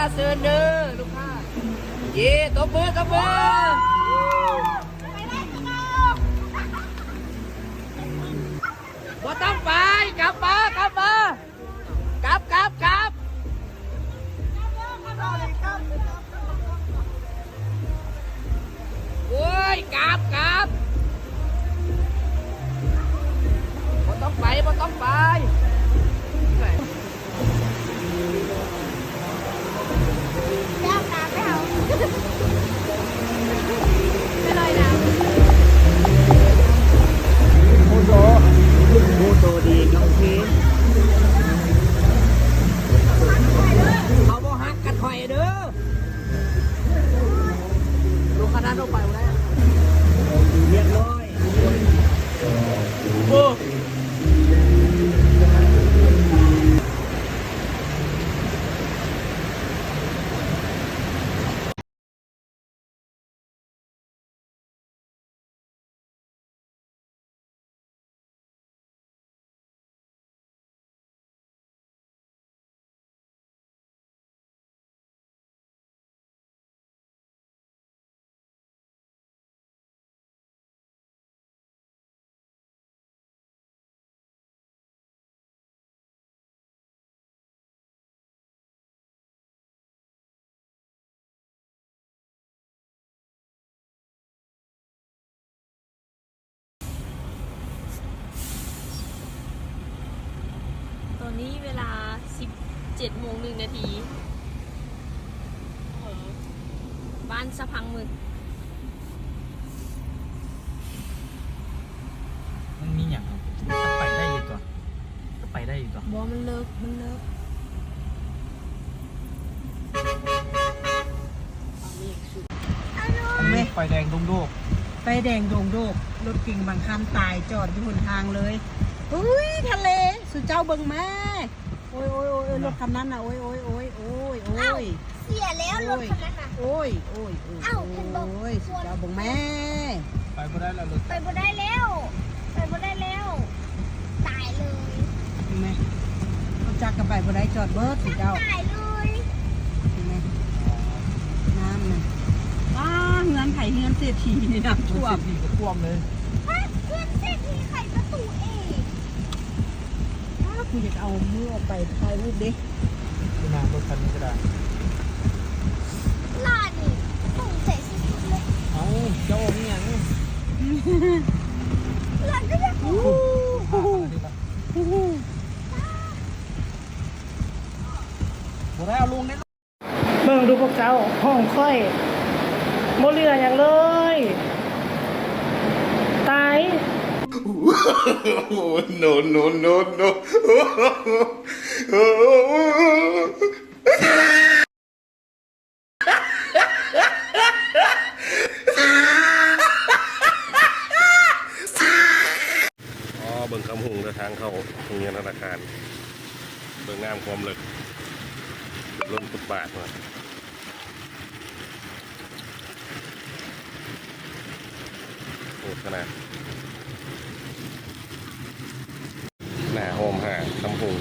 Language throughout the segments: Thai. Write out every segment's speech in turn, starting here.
ลูกค้าซื้อเด้อลูกค้าเย่ตบมือตบมือบ่ต้องไปกลับมากลับมากลับกลับกลับโอ้ยกลับกลับบ่ต้องไปบ่ต้องไป นนี้เวลา 17โมงหนึ่งนาทีเออบ้านสะพังมึก มันมีอย่างครับก็ไปได้อยู่ตัวก็ไปได้อยู่ตัวบอมันเลิก มันเลิกเห็นไหมไฟแดงดุงโดกไฟแดงโด่งโดกรถกิ่งบางคันตายจอดอยู่หนทางเลย อุ้ยทะเลสุ เจ้าเบิ่งแม่โอ้ยโอ้ยโอ้ยรถคันนั้นน่ะโอ้ยโอ้ยโอ้ยโอ้ยโอ้ยเสียแล้วรถคันนั้นน่ะโอ้ยโอ้ยโอ้ยเอ้าเห็นบอกโอ้ยสุเจ้าเบิ่งแม่ไปบ่ได้แล้วรถไปบ่ได้แล้วไปบ่ได้แล้วตายเลยเห็นไหมเขาจักกันไปบ่ได้จอดเบิร์ดสุเจ้าตายเลยเห็นไหมน้ำน่ะอ้าเงินไผ่เงินเศรษฐีนี่น้ำท่วมที่ก็ท่วมเลย ฮะเพื่อนเศรษฐีไข่ประตูเอง อ้าวกูอยากเอามือออกไปถ่ายรูปดิที่นางรถคันนี้ก็ได้ลาดนี่ส่งเสร็จสุดๆเลยเอ้าเจ้าองค์ยังลาดก็ยังอู้ข้าหูอะไรนี่ล่ะอู้หูบ่ได้เอาลุงได้เบิ่งดูพวกเจ้าห้องค่อยโมเหลืออย่างเลย ตาย Oh, no, no, no, no. เบิ่งคำหุงและทางเข้าโรงเรียนธนาคาร เบิ่งงามความเลึกล้นฟุตบาทมาโหดขนาด ห น้าโฮมหาคำหุง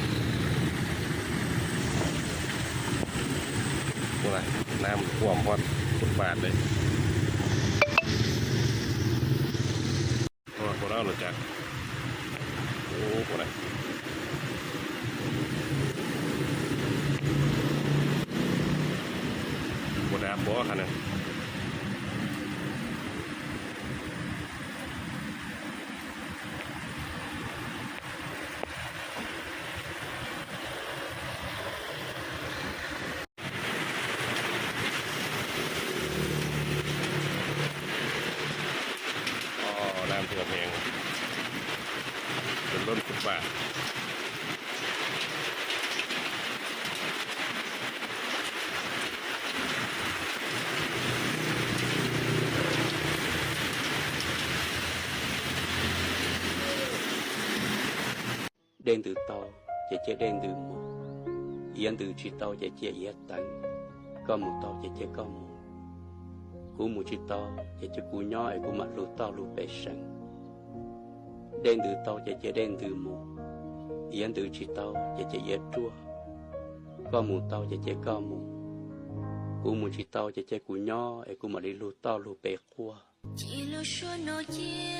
โอ้ยน้ำท่วมพอดฟุตบาทเลยโอ้โหเราหลุดจากโอ้โหอะไรบดาบ่ขนาด và đen từ to chạy chạy đen từ một yên từ chi to chạy chạy yên tận có một to chạy chạy có một cú một chi to chạy chạy cú nhỏ ấy cú mặt lù to lù bé sẵn đen từ tàu chạy chạy đen từ mù. Yên từ chỉ tàu chạy chạy dễ chua. Có mù tàu chạy chạy có mù. Cú mù chỉ tàu chạy chạy cú nho, ấy cú mà đi lù tàu lù bè cua. Chỉ lù xua nó chia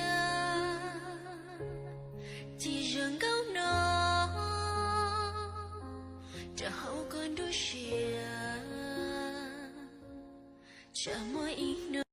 chỉ rừng gấu nó trở hậu con đôi chia trở mỗi ít